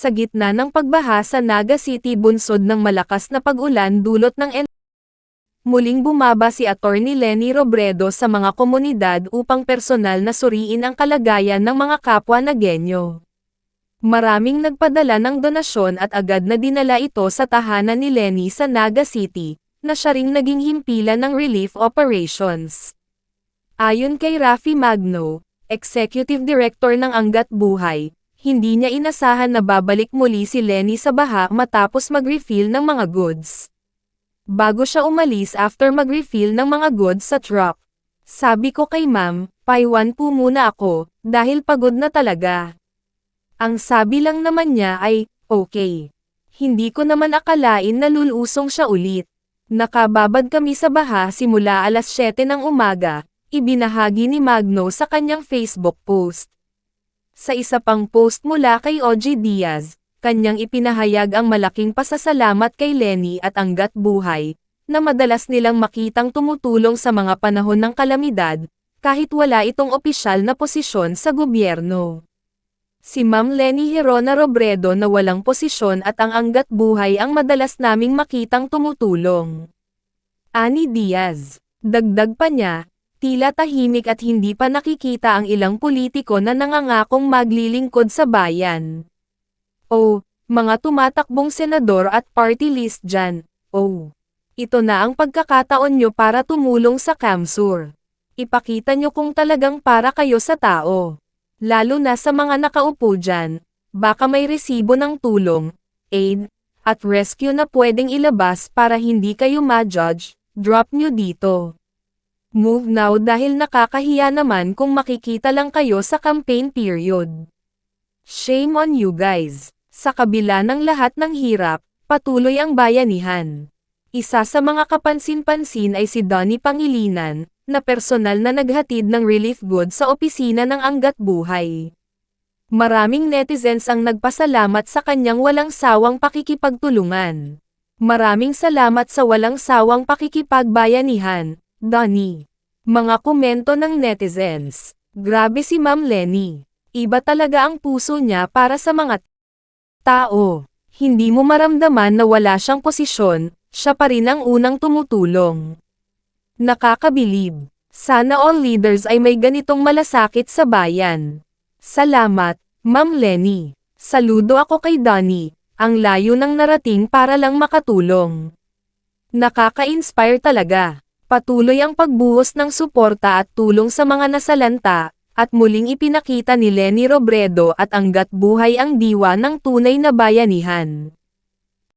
Sa gitna ng pagbaha sa Naga City bunsod ng malakas na pag-ulan dulot ng en Muling bumaba si Attorney Lenny Robredo sa mga komunidad upang personal na suriin ang kalagayan ng mga kapwa na genyo. Maraming nagpadala ng donasyon at agad na dinala ito sa tahanan ni Lenny sa Naga City, na siya ring naging himpilan ng relief operations. Ayon kay Rafi Magno, Executive Director ng Angat Buhay, hindi niya inasahan na babalik muli si Lenny sa baha matapos mag-refill ng mga goods. Bago siya umalis after mag-refill ng mga goods sa truck. Sabi ko kay ma'am, paiwan po muna ako, dahil pagod na talaga. Ang sabi lang naman niya ay, okay. Hindi ko naman akalain na lulusong siya ulit. Nakababad kami sa baha simula alas 7 ng umaga, ibinahagi ni Magno sa kanyang Facebook post. Sa isa pang post mula kay OG Diaz, kanyang ipinahayag ang malaking pasasalamat kay Lenny at Anggat Buhay, na madalas nilang makitang tumutulong sa mga panahon ng kalamidad, kahit wala itong opisyal na posisyon sa gobyerno. Si Ma'am Lenny Herona Robredo na walang posisyon at ang Anggat Buhay ang madalas naming makitang tumutulong. Ani Diaz, dagdag pa niya, tila tahimik at hindi pa nakikita ang ilang politiko na nangangakong maglilingkod sa bayan. Oh, mga tumatakbong senador at party list dyan, oh. Ito na ang pagkakataon nyo para tumulong sa Kamsur. Ipakita nyo kung talagang para kayo sa tao. Lalo na sa mga nakaupo dyan, baka may resibo ng tulong, aid, at rescue na pwedeng ilabas para hindi kayo ma-judge, drop nyo dito. Move now dahil nakakahiya naman kung makikita lang kayo sa campaign period. Shame on you guys. Sa kabila ng lahat ng hirap, patuloy ang bayanihan. Isa sa mga kapansin-pansin ay si Donnie Pangilinan, na personal na naghatid ng relief goods sa opisina ng Anggat Buhay. Maraming netizens ang nagpasalamat sa kanyang walang sawang pakikipagtulungan. Maraming salamat sa walang sawang pakikipagbayanihan, Donnie. Mga komento ng netizens. Grabe si Ma'am Lenny. Iba talaga ang puso niya para sa mga tao. Hindi mo maramdaman na wala siyang posisyon, siya pa rin ang unang tumutulong. Nakakabilib. Sana all leaders ay may ganitong malasakit sa bayan. Salamat, Ma'am Lenny. Saludo ako kay Donnie. Ang layo ng narating para lang makatulong. Nakaka-inspire talaga. Patuloy ang pagbuhos ng suporta at tulong sa mga nasalanta, at muling ipinakita ni Lenny Robredo at Anggat Buhay ang diwa ng tunay na bayanihan.